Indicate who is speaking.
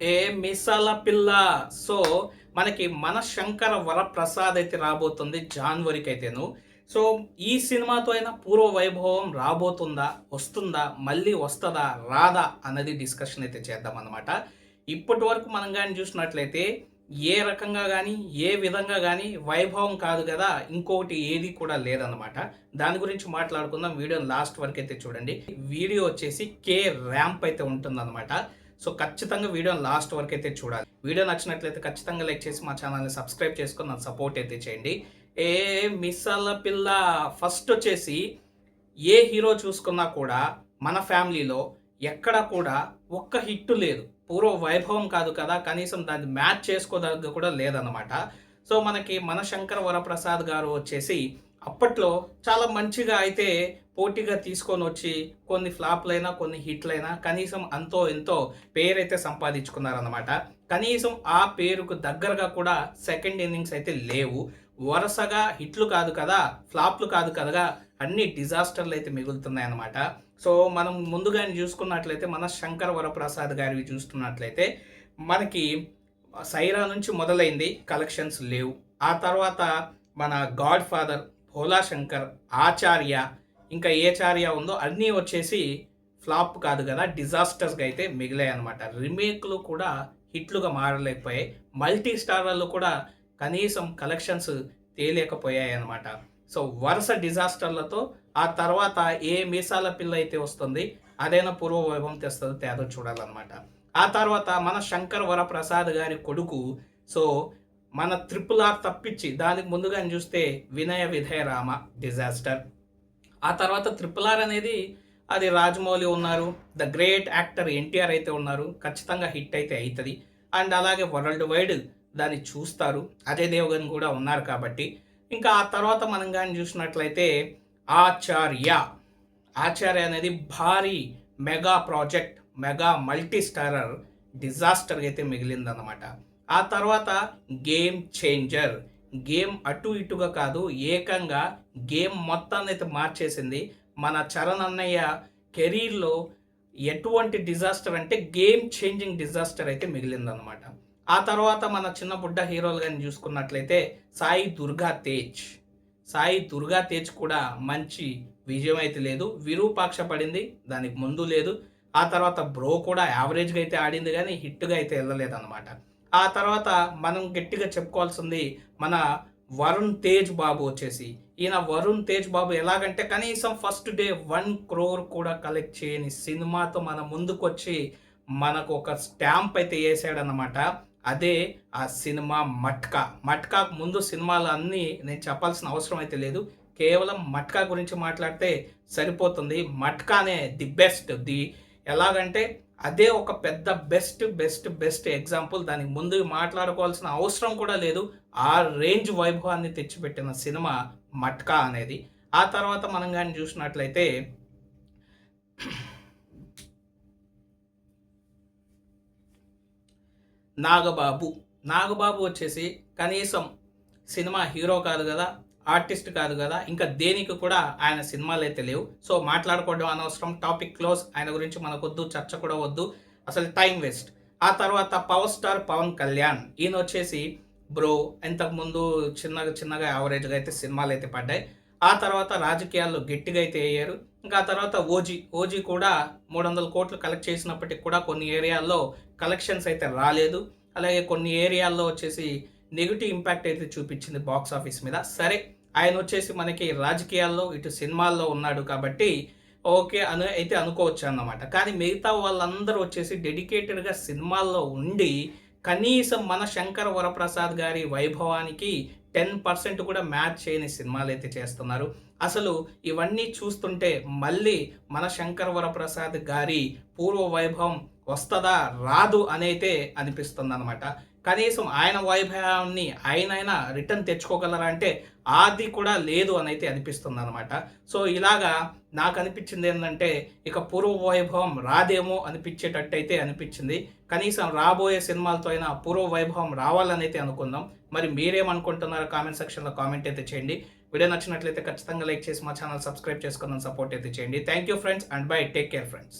Speaker 1: ఏ మిసాల పిల్ల? సో మనకి మన శంకర వరప్రసాద్ అయితే రాబోతుంది జాన్వరికి అయితేను సో ఈ సినిమాతో అయినా పూర్వ వైభవం రాబోతుందా? వస్తుందా? మళ్ళీ వస్తుందా? రాదా? అన్నది డిస్కషన్ అయితే చేద్దాం అనమాట ఇప్పటి వరకు మనం కానీ చూసినట్లయితే ఏ రకంగా కానీ ఏ విధంగా కానీ వైభవం కాదు కదా ఇంకొకటి ఏది కూడా లేదన్నమాట. దాని గురించి మాట్లాడుకుందాం. వీడియో లాస్ట్ వరకు అయితే చూడండి. వీడియో వచ్చేసి కే ర్యాంప్ అయితే ఉంటుందన్నమాట. సో ఖచ్చితంగా వీడియో లాస్ట్ వరకు అయితే చూడాలి. వీడియో నచ్చినట్లయితే ఖచ్చితంగా లైక్ చేసి మా ఛానల్ని సబ్స్క్రైబ్ చేసుకొని నన్ను సపోర్ట్ అయితే చేయండి. ఏ మిస్సల పిల్ల ఫస్ట్ వచ్చేసి ఏ హీరో చూసుకున్నా కూడా మన ఫ్యామిలీలో ఎక్కడ కూడా ఒక్క హిట్ లేదు. పూర్వ వైభవం కాదు కదా కనీసం దాన్ని మ్యాచ్ చేసుకోదగ్గ కూడా లేదన్నమాట. సో మనకి మన శంకర వరప్రసాద్ గారు వచ్చేసి అప్పట్లో చాలా మంచిగా అయితే పోటీగా తీసుకొని వచ్చి కొన్ని ఫ్లాప్లైనా కొన్ని హిట్లైనా కనీసం అంతో ఎంతో పేరైతే సంపాదించుకున్నారన్నమాట. కనీసం ఆ పేరుకు దగ్గరగా కూడా సెకండ్ ఇన్నింగ్స్ అయితే లేవు. వరుసగా హిట్లు కాదు కదా ఫ్లాప్లు కాదు కదా అన్ని డిజాస్టర్లు అయితే మిగులుతున్నాయి అన్నమాట సో మనం ముందుగానే చూసుకున్నట్లయితే మన శంకర్ వరప్రసాద్ గారివి చూస్తున్నట్లయితే మనకి సైరా నుంచి మొదలైంది కలెక్షన్స్ లేవు. ఆ తర్వాత మన గాడ్ ఫాదర్ భోలా శంకర్ ఆచార్య ఇంకా ఏ చార్య ఉందో అన్నీ వచ్చేసి ఫ్లాప్ కాదు కదా డిజాస్టర్స్గా అయితే మిగిలాయి అనమాట రీమేక్లు కూడా హిట్లుగా మారలేకపోయాయి. మల్టీ స్టార్లలో కూడా కనీసం కలెక్షన్స్ తేలేకపోయాయి అనమాట సో వరుస డిజాస్టర్లతో ఆ తర్వాత ఏ మీసాల పిల్ల అయితే వస్తుంది అదైనా పూర్వ వైభవం తెస్తుంది తేదో చూడాలన్నమాట. ఆ తర్వాత మన శంకర్ వరప్రసాద్ గారి కొడుకు సో మన త్రిపుల్ ఆర్ తప్పించి దానికి ముందుగా చూస్తే వినయ విధయ రామ డిజాస్టర్ ఆ తర్వాత త్రిపుల్ ఆర్ అనేది అది రాజమౌళి ఉన్నారు ద గ్రేట్ యాక్టర్ ఎన్టీఆర్ అయితే ఉన్నారు ఖచ్చితంగా హిట్ అయితే అవుతుంది అండ్ అలాగే వరల్డ్ వైడ్ దాన్ని చూస్తారు. అజయ్ దేవగన్ కూడా ఉన్నారు కాబట్టి. ఇంకా ఆ తర్వాత మనం కానీ చూసినట్లయితే ఆచార్య. ఆచార్య అనేది భారీ mega project mega multi starrer డిజాస్టర్గా అయితే మిగిలిందన్నమాట. ఆ తర్వాత గేమ్ చేంజర్ గేమ్ అటు ఇటుగా కాదు ఏకంగా గేమ్ మొత్తాన్ని అయితే మార్చేసింది. మన చరణ్ అన్నయ్య కెరీర్లో ఎటువంటి డిజాస్టర్ అంటే గేమ్ చేంజింగ్ డిజాస్టర్ అయితే మిగిలిందనమాట ఆ తర్వాత మన చిన్న బుడ్డ హీరోలు కానీ చూసుకున్నట్లయితే సాయి దుర్గా తేజ్. సాయి దుర్గా తేజ్ కూడా మంచి విజయం అయితే లేదు. విరూపాక్ష పడింది దానికి ముందు లేదు. ఆ తర్వాత బ్రో కూడా యావరేజ్గా అయితే ఆడింది కానీ హిట్గా అయితే వెళ్ళలేదన్నమాట. ఆ తర్వాత మనం గట్టిగా చెప్పుకోవాల్సింది మన వరుణ్ తేజ్ బాబు వచ్చేసి. ఈయన వరుణ్ తేజ్ బాబు ఎలాగంటే కనీసం ఫస్ట్ డే వన్ క్రోర్ కూడా కలెక్ట్ చేయని సినిమాతో మన ముందుకు వచ్చి మనకు ఒక స్టాంప్ అయితే వేసాడనమాట అదే ఆ సినిమా మట్కా. మట్కాకు ముందు సినిమాలు అన్నీ నేను చెప్పాల్సిన అవసరం అయితే లేదు. కేవలం మట్కా గురించి మాట్లాడితే సరిపోతుంది. మట్కానే ది బెస్ట్. ది ఎలాగంటే అదే ఒక పెద్ద బెస్ట్ బెస్ట్ బెస్ట్ ఎగ్జాంపుల్ దానికి ముందు మాట్లాడుకోవాల్సిన అవసరం కూడా లేదు. ఆ రేంజ్ వైభవాన్ని తెచ్చిపెట్టిన సినిమా మట్కా అనేది. ఆ తర్వాత మనం కానీ చూసినట్లయితే నాగబాబు. నాగబాబు వచ్చేసి కనీసం సినిమా హీరో కాదు కదా. ఆర్టిస్ట్ కాదు కదా ఇంకా దేనికి కూడా ఆయన సినిమాలు అయితే లేవు. సో మాట్లాడుకోవడం అనవసరం టాపిక్ క్లోజ్ ఆయన గురించి మనకొద్దు చర్చ కూడా వద్దు. అసలు టైం వేస్ట్. ఆ తర్వాత పవర్ స్టార్ పవన్ కళ్యాణ్ ఈయన వచ్చేసి బ్రో ఇంతకుముందు చిన్నగా చిన్నగా యావరేజ్గా అయితే సినిమాలు అయితే పడ్డాయి. ఆ తర్వాత రాజకీయాల్లో గట్టిగా అయితే అయ్యారు. ఇంకా ఆ తర్వాత ఓజీ ఓజీ కూడా మూడు వందల కోట్లు కలెక్ట్ చేసినప్పటికి కూడా కొన్ని ఏరియాల్లో కలెక్షన్స్ అయితే రాలేదు. అలాగే కొన్ని ఏరియాల్లో వచ్చేసి నెగిటివ్ ఇంపాక్ట్ అయితే చూపించింది బాక్స్ ఆఫీస్ మీద. సరే ఆయన వచ్చేసి మనకి రాజకీయాల్లో ఇటు సినిమాల్లో ఉన్నాడు కాబట్టి ఓకే అను అయితే అనుకోవచ్చు అన్నమాట. కానీ మిగతా వాళ్ళందరూ వచ్చేసి డెడికేటెడ్గా సినిమాల్లో ఉండి కనీసం మన శంకర వరప్రసాద్ గారి వైభవానికి టెన్ పర్సెంట్ కూడా మ్యాచ్ చేయని సినిమాలు అయితే చేస్తున్నారు. అసలు ఇవన్నీ చూస్తుంటే మళ్ళీ మన శంకర వరప్రసాద్ గారి పూర్వ వైభవం వస్తుందా రాదు అనైతే అనిపిస్తుంది అనమాట కనీసం ఆయన వైభవాన్ని ఆయనైనా రిటర్న్ తెచ్చుకోగలరా అంటే అది కూడా లేదు అని అయితే అనిపిస్తుంది అనమాట సో ఇలాగా నాకు అనిపించింది ఏంటంటే ఇక పూర్వ వైభవం రాదేమో అనిపించేటట్టు అయితే అనిపించింది. కనీసం రాబోయే సినిమాలతో అయినా పూర్వ వైభవం రావాలని అయితే అనుకుందాం. మరి మీరేమనుకుంటున్నారో కామెంట్ సెక్షన్లో కామెంట్ అయితే చేయండి. వీడియో నచ్చినట్లయితే ఖచ్చితంగా లైక్ చేసి మా ఛానల్ సబ్స్క్రైబ్ చేసుకుందాం సపోర్ట్ అయితే చేయండి. Thank you friends and bye take care friends